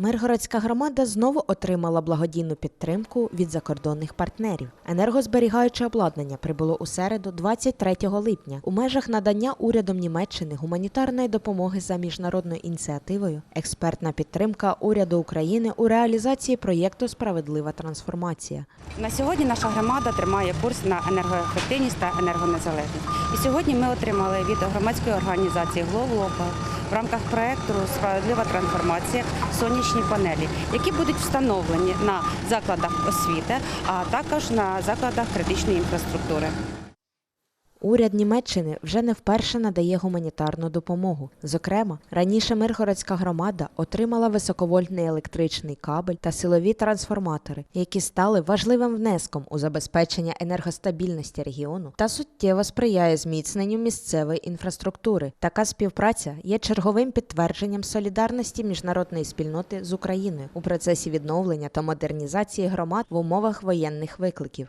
Миргородська громада знову отримала благодійну підтримку від закордонних партнерів. Енергозберігаюче обладнання прибуло у середу, 23 липня. У межах надання урядом Німеччини гуманітарної допомоги за міжнародною ініціативою, експертна підтримка уряду України у реалізації проєкту Справедлива трансформація. На сьогодні наша громада тримає курс на енергоефективність та енергонезалежність. І сьогодні ми отримали від громадської організації Global в рамках проекту Справедлива трансформація сонячні панелі, які будуть встановлені на закладах освіти, а також на закладах критичної інфраструктури. Уряд Німеччини вже не вперше надає гуманітарну допомогу. Зокрема, раніше Миргородська громада отримала високовольтний електричний кабель та силові трансформатори, які стали важливим внеском у забезпечення енергостабільності регіону та суттєво сприяє зміцненню місцевої інфраструктури. Така співпраця є черговим підтвердженням солідарності міжнародної спільноти з Україною у процесі відновлення та модернізації громад в умовах воєнних викликів.